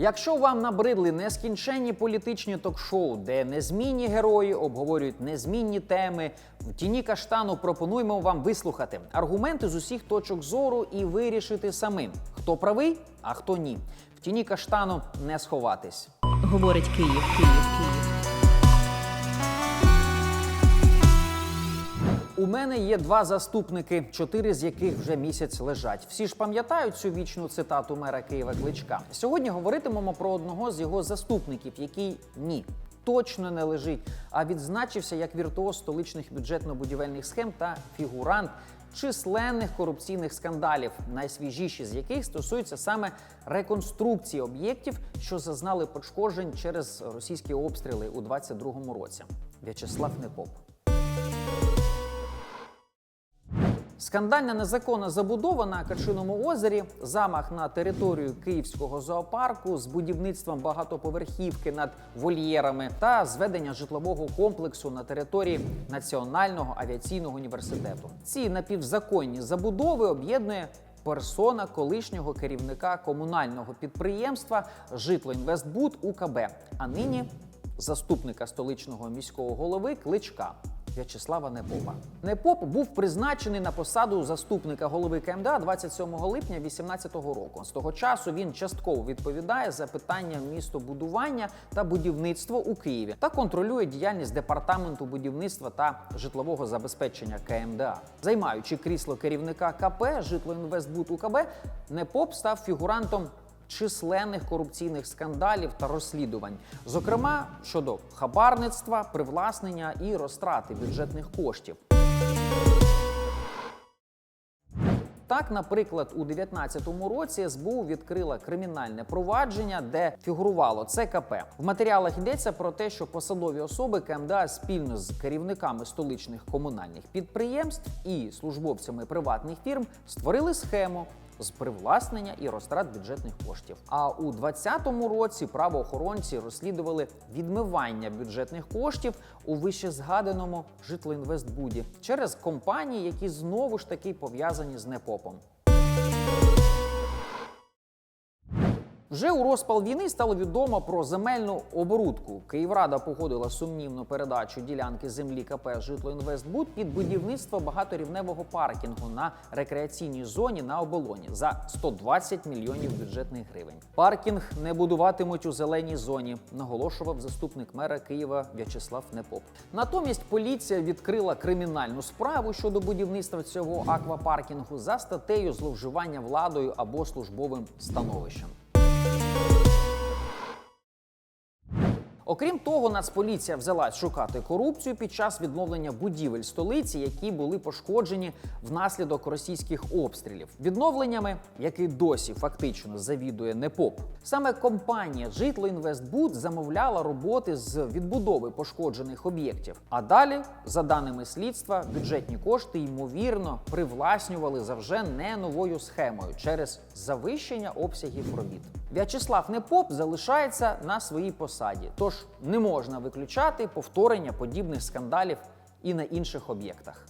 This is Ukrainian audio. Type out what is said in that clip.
Якщо вам набридли нескінченні політичні ток-шоу, де незмінні герої обговорюють незмінні теми, в тіні каштану пропонуємо вам вислухати аргументи з усіх точок зору і вирішити самим, хто правий, а хто ні. В тіні каштану не сховатись. Говорить Київ, Київ, Київ. У мене є два заступники, чотири з яких вже місяць лежать. Всі ж пам'ятають цю вічну цитату мера Києва Кличка. Сьогодні говоритимемо про одного з його заступників, який ні. Точно не лежить, а відзначився як віртуоз столичних бюджетно-будівельних схем та фігурант численних корупційних скандалів, найсвіжіші з яких стосуються саме реконструкції об'єктів, що зазнали пошкоджень через російські обстріли у 22-му році. В'ячеслав Непоп. Скандальна незаконна забудова на Качиному озері, замах на територію київського зоопарку з будівництвом багатоповерхівки над вольєрами та зведення житлового комплексу на території Національного авіаційного університету. Ці напівзаконні забудови об'єднує персона колишнього керівника комунального підприємства Житлоінвестбуд УКБ, а нині заступника столичного міського голови Кличка. В'ячеслава Непопа. Непоп був призначений на посаду заступника голови КМДА 27 липня 2018 року. З того часу він частково відповідає за питання містобудування та будівництва у Києві та контролює діяльність департаменту будівництва та житлового забезпечення КМДА. Займаючи крісло керівника КП Житлоінвестбуд УКБ, Непоп став фігурантом численних корупційних скандалів та розслідувань, зокрема щодо хабарництва, привласнення і розтрати бюджетних коштів. Так, наприклад, у 2019 році СБУ відкрила кримінальне провадження, де фігурувало ЦКП. В матеріалах йдеться про те, що посадові особи КМДА спільно з керівниками столичних комунальних підприємств і службовцями приватних фірм створили схему. З привласнення і розтрат бюджетних коштів. А у 2020 році правоохоронці розслідували відмивання бюджетних коштів у вищезгаданому житлоінвестбуді через компанії, які знову ж таки пов'язані з непопом. Вже у розпал війни стало відомо про земельну оборудку. Київрада погодила сумнівну передачу ділянки землі КП «Житлоінвестбуд» під будівництво багаторівневого паркінгу на рекреаційній зоні на оболоні за 120 мільйонів бюджетних гривень. Паркінг не будуватимуть у зеленій зоні, наголошував заступник мера Києва В'ячеслав Непоп. Натомість поліція відкрила кримінальну справу щодо будівництва цього аквапаркінгу за статтею зловживання владою або службовим становищем. Окрім того, Нацполіція взялась шукати корупцію під час відновлення будівель столиці, які були пошкоджені внаслідок російських обстрілів. Відновленнями, які досі фактично завідує НЕПОП. Саме компанія Житлоінвестбуд замовляла роботи з відбудови пошкоджених об'єктів. А далі, за даними слідства, бюджетні кошти ймовірно привласнювали за вже не новою схемою через завищення обсягів робіт. В'ячеслав Непоп залишається на своїй посаді, тож не можна виключати повторення подібних скандалів і на інших об'єктах.